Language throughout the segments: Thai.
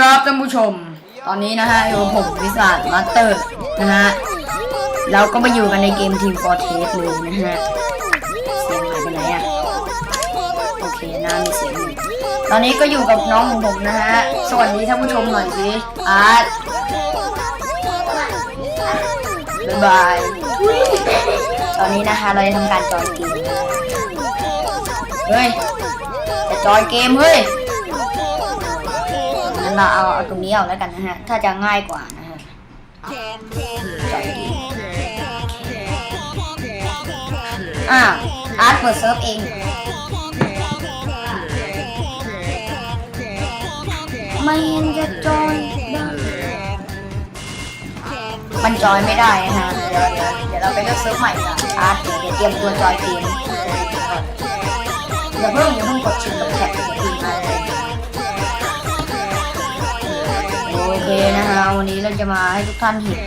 ครับท่านผู้ชม ตอนนี้นะฮะอยู่กับผมวิสาดมาสเตอร์นะฮะเราก็มาอยู่กันในเกมทีมฟอร์เทสเลยนะฮะเสียงหายไปไหนอะโอเคน่ามีเสียงอยู่ตอนนี้ก็อยู่กับน้องของผมนะฮะสวัสดีท่านผู้ชมหน่อยสิอาร์ตบ๊ายบายตอนนี้นะคะเราจะทำการจอยเกมเฮ้ยจะจอยเกมเฮ้ย เราเอาเอาตรงนี้เอาแล้วกันนะฮะ ถ้าจะง่ายกว่านะฮะอ่าอาร์ตเปิดเซิร์ฟเองไม่เห็นจะจอยมันจอยไม่ได้นะฮะเดี๋ยวเดี๋ยวเราไปเลือกเซิร์ฟใหม่กันอาร์ตเดี๋ยวเตรียมตัวจอยเกมอย่าเพิ่งอย่าเพิ่งกดชิมกับแท็บอย่าเพิ่งมาเลย นะฮะวันนี้เราจะมาให้ทุกท่านเห็น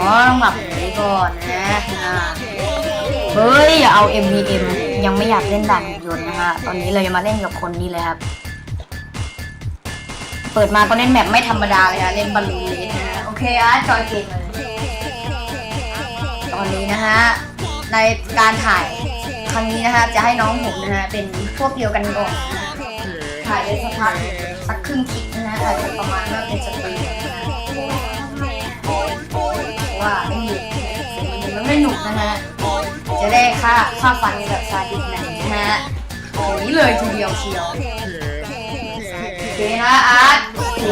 อ๋อต้องหลับอย่างนี้ก่อนนะเฮ้ยอย่าเอา MVM ยังไม่อยากเล่นด่านหุ่นยนต์นะฮะตอนนี้เราจะมาเล่นกับคนนี้เลยครับ เปิดมาก็เล่นแบบไม่ธรรมดาเลยฮะเล่นบอลลูนเลสนะโอเคอะจอยเกมเลยตอนนี้นะฮะในการถ่าย รั้งนี้นะคะ จะให้น้องผมนะฮะเป็นพวกเดียวกันก่อนนะฮะถ่ายได้สักพักสักครึ่งคลิปนะฮะอาจจะประมาณว่าเป็นสตรีมนะฮะเพราะว่าไม่มีมันไม่หนุกนะฮะ จะได้ค่าค่าฟันแบบซาดิสหน่อยนะฮะอย่างนี้เลยทีเดียวเชียวโอเคนะอาร์ตโอเค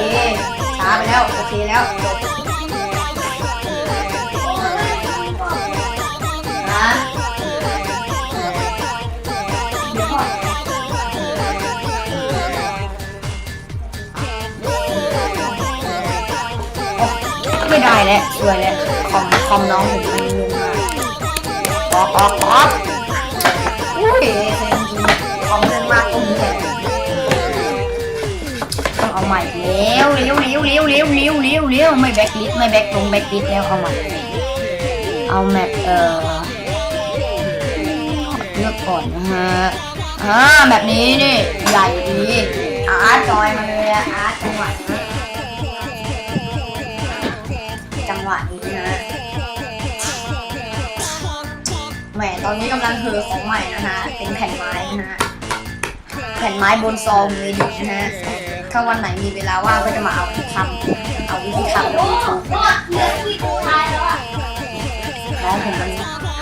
ช้าไปแล้วโอเคแล้ว ไม่แล้วสวยแล้วคอมคอมน้องผมมันงงมากป๊อกป๊อกป๊อกอุ้ยเซ็งจริงคอมเล่นมากตรงนี้แหละต้องเอาใหม่แล้วเร็วเร็วเร็วเร็วเร็วเร็วเร็วไม่แบ็คลิสไม่แบ็คลงแบ็คลิสแล้วเอาใหม่เอาแมปเอ่อเลือกก่อนนะฮะอ่าแบบนี้นี่ใหญ่ดีอาร์ตจอยมาเลยอะอาร์ตจังหวะ ตอนนี้กำลังเธอของใหม่นะฮะ เป็นแผ่นไม้นะฮะ แผ่นไม้บนซองเลยดินะฮะ ถ้าวันไหนมีเวลาว่างก็จะมาเอาทำเอาวิธีทำแล้ววิธีทำน้องผมมัน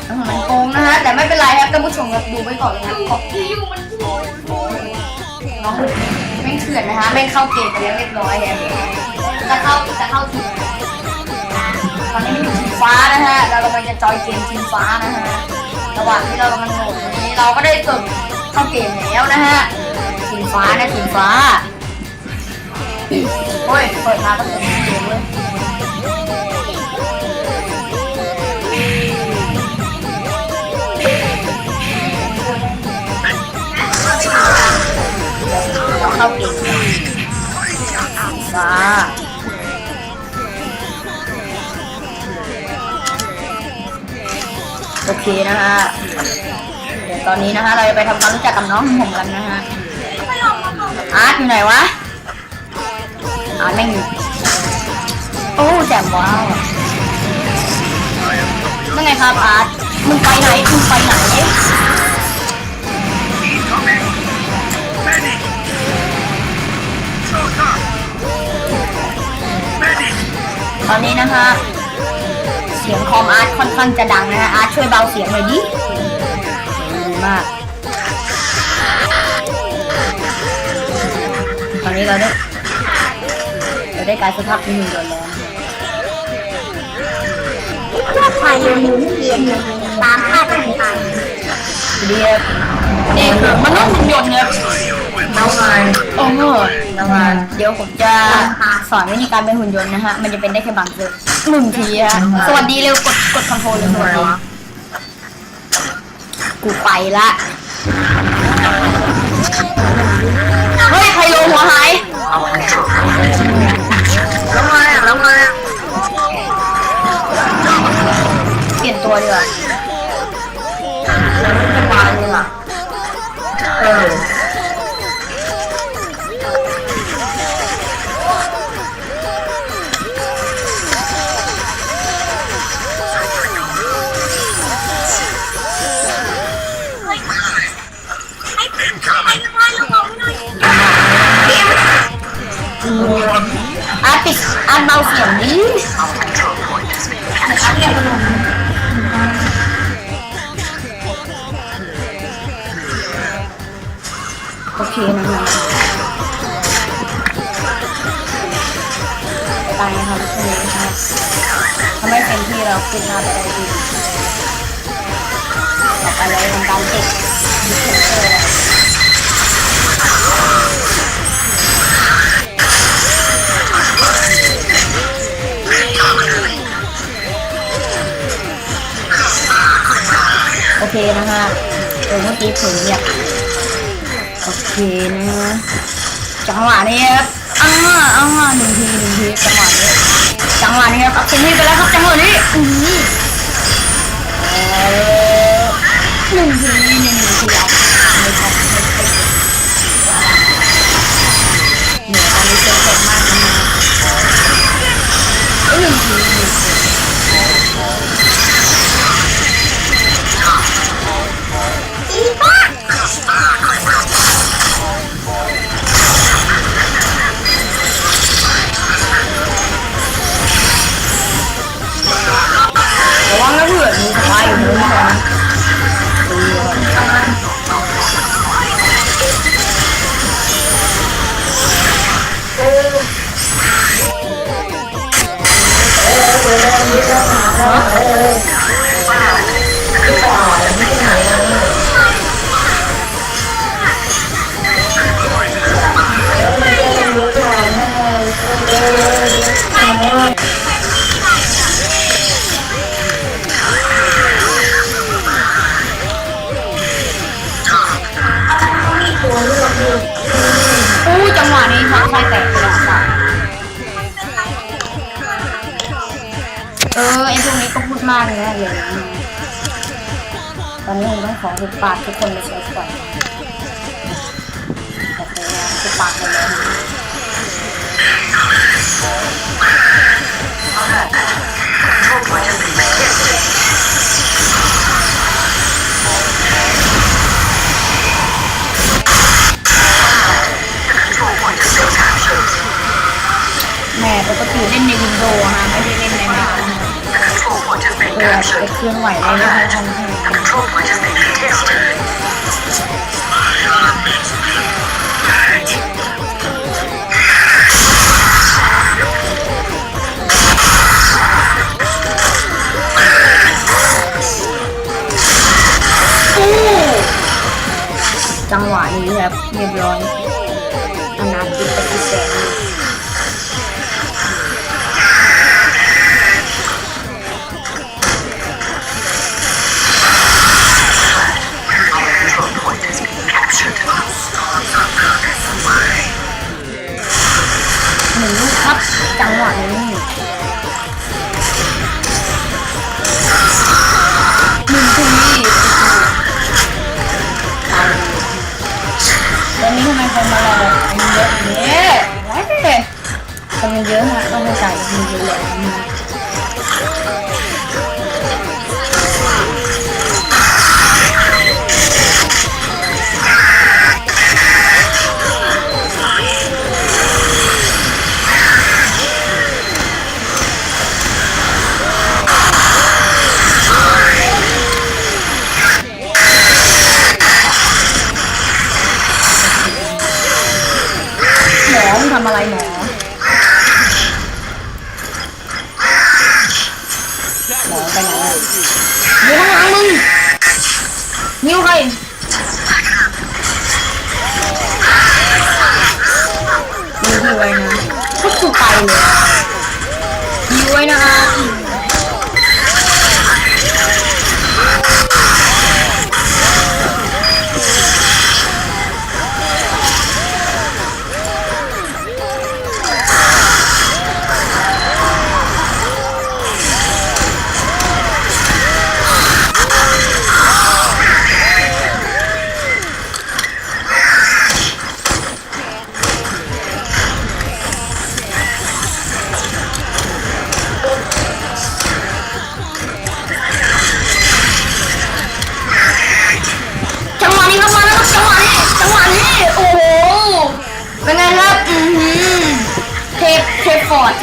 น้องผมมันโกงนะฮะ แต่ไม่เป็นไรครับท่านผู้ชมครับดูไว้ก่อนเลยครับขอบน้องแม่เถื่อนนะฮะแม่เข้าเกมไปแล้วเรียบร้อยแล้วจะเข้าจะเข้าทีมตอนนี้มันอยู่ทีมฟ้านะฮะ เรากำลังจะจอยเกมทีมฟ้านะฮะ ระหว่างที่เรากำลังโหลดนี้เราก็ได้เกิดเข้าเกมแล้วนะฮะทีฟ้านะทีฟ้าโอ้ยเปิดมาก็เป็นเกมเลยเข้าเกมฟ้า โอเคนะฮะเดี๋ยวตอนนี้นะฮะเราจะไปทำความรู้จักกับน้องของผมกันนะฮะอาร์ตอยู่ไหนวะอาร์ตไม่อยู่โอ้แจ่มว้าวนั่นไงครับอาร์ตมึงไปไหนมึงไปไหนตอนนี้นะฮะ เสียงคอมอาร์ตค่อนข้างจะดังนะฮะอาร์ตช่วยเบาเสียงหน่อยดิดีมากตอนนี้เราได้เราได้การสภาพที่หนึ่งเดือนแล้วถ่ายหมุนเวียนตามภาพต่างเรียบนี่คือมนุษย์หุ่นยนต์ครับ ๆเรามาโอ้โหแล้วมาเดี๋ยวผมจะสอนวิธีการเป็นหุ่นยนต์นะฮะ มันจะเป็นได้แค่บางเดือนหนึ่งทีฮะ สวัสดีเร็วกดกดคอนโทรลเลยสวัสดีกูไปละ อาปิดอันเบาเสียงนี้อันเรียกมันโอเคนะคะตายนะครับทุกคนนะครับทำให้เป็นที่เราขึ้นมาไปดีต่อไปเลยทำตามติด นะฮะเออเมื่อกี้ผลเนี่ยโอเคนะฮะจังหวะนี้ครับอ้าอ้าหนึ่งทีหนึ่งทีจังหวะนี้จังหวะนี้ครับเป็นที่ไปแล้วครับจังหวะนี้อือหือเออหนึ่งทีหนึ่งทีเอา อู้จังหวะนี้ช็อตไฟแตกไปแล้วค่ะเออไอพวกนี้ก็พูดมากเลยนะเลยนะตอนนี้ผมต้องขอหุบปากทุกคนไปเช็คก่อนโอเคนะหุบปากกันเลยนะแหม่ ปกติเล่นในวินโดว์ฮะไม่ได้เล่นในแม็กนเออไปเคลื่อนไหวได้ไม่ค่อยคล่องแคล่วจังหวะนี้ครับเรียบร้อยอนาคตไปที่แสน นึ่งลูกครับจังหวะนี้หนึ่งทีตอนนี้ทำไมคนมารอเยอะอย่างนี้ว้ายคนมันเยอะฮะต้องเข้าใจมีเยอะแย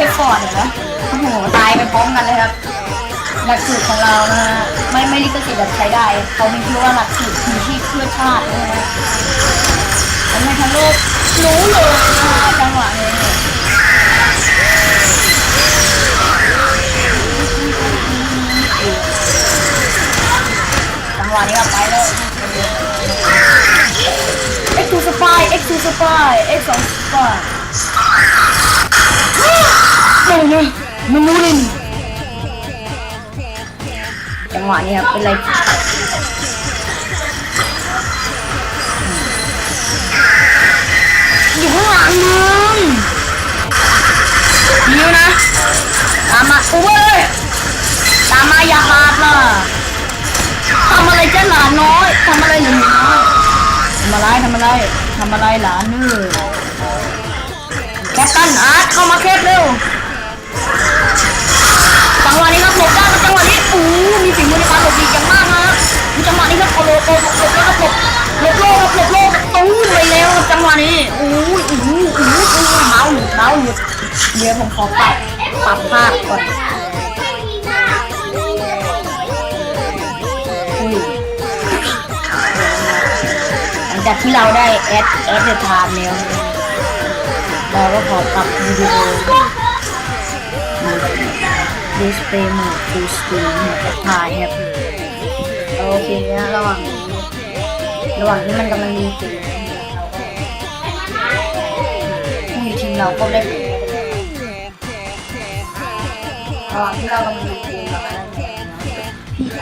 ชฟฟอร์ดเห็นไหมโอ้โหตายไปพร้อมกันเลยครับ หลักสูตรของเรานะฮะไม่ไม่ลิขสิทธิ์แบบใช้ได้ เขาไม่คิดว่าหลักสูตรคือที่เพื่อชาตินะฮะทำให้ทั้งโลกรู้เลยนะฮะจังหวะนี้จังหวะนี้ก็ไปเลยเอ็กซ์ทูสปายเอ็กซ์ทูสปายเอ็กซ์สองสปาย นี่นี่มันรู้เลยจังหวะนี้ครับเป็นไรอยู่ข้างหลังมึงนิ้วนะ ตามมาอุ้ยตามมาอย่าขาดล่ะทำอะไรเจ้าหลานน้อยทำอะไรหนูน้อยทำอะไรทำอะไรทำอะไรหลานนี่แคปตันอาร์ตเข้ามาแคปเร็ว จังหวะนี้ครับหลบได้จังหวะนี้อู้มีฝีมือในการหลบดีอย่างมากนะจังหวะนี้ครับเอาหลบหลบหลบแล้วครับหลบหลบโลกครับหลบโลกตู้ไปแล้วจังหวะนี้อู้อู้อู้อู้เมาหลุดเมาหลุดเดี๋ยวผมขอปรับปรับภาพก่อนอุ้ยหลังจากที่เราได้แอดแอดเดอร์ไทม์แล้วเราก็ขอปรับวิดีโอ ดิสเพย์โหมดฟูลสกรีนแอดถ่ายครับโอเคนะระหว่างระหว่างที่มันกำลังดีเกมผู้อยู่ทีมเราก็ได้ระหว่างที่เรากำลังดีเกมเราก็ได้ผลพี่ใจ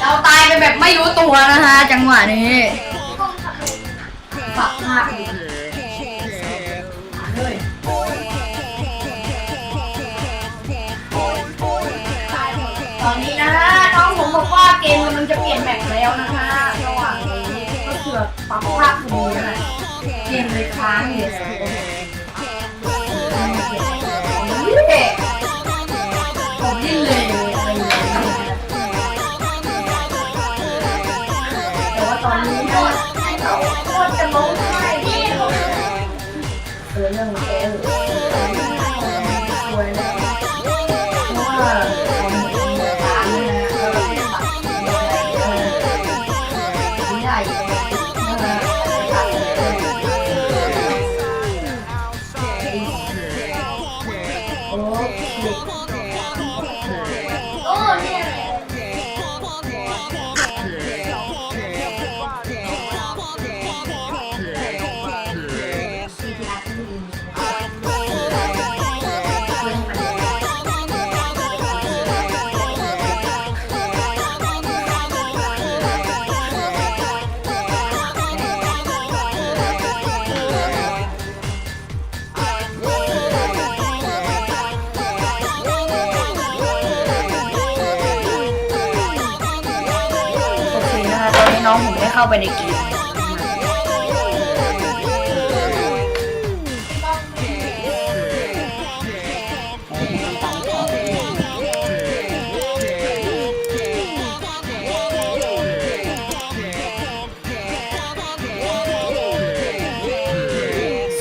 เราตายไปแบบไม่รู้ตัวนะคะจังหวะนี้ฝักมากเลย เกมกำลังจะเปลี่ยนแม็กแล้วนะคะระหว่างนี้ก็คือบปรับภาพมือนะเกมเลยค้างอยู่ เค นะคะตอนนี้น้องผมได้เข้าไปในเกม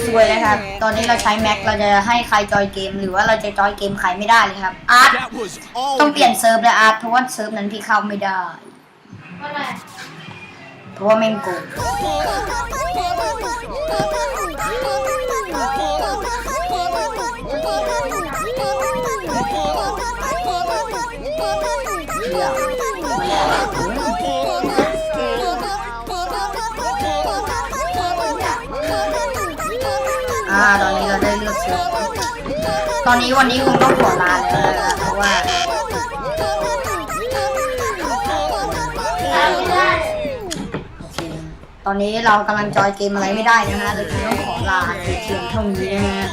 สวยเลยครับ ตอนนี้เราใช้แม็ก เราจะให้ใครจอยเกม หรือว่าเราจะจอยเกมใครไม่ได้เลยครับ อาร์ต That was all ต้องเปลี่ยนเซิร์ฟแล้วอาร์ตเพราะว่าเซิร์ฟนั้นพี่เข้าไม่ได้เพ ราะว่าแม่งโกงอ่าตอนนี้เราได้เลือกเซิร์ฟตอนนี้วันนี้คงต้องขอลาแล้วนะเพราะว่า ตอนนี้เรากำลังจอยเกมอะไรไม่ได้นะฮะเลยต้องขอลาเพียงเท่านี้นะฮะ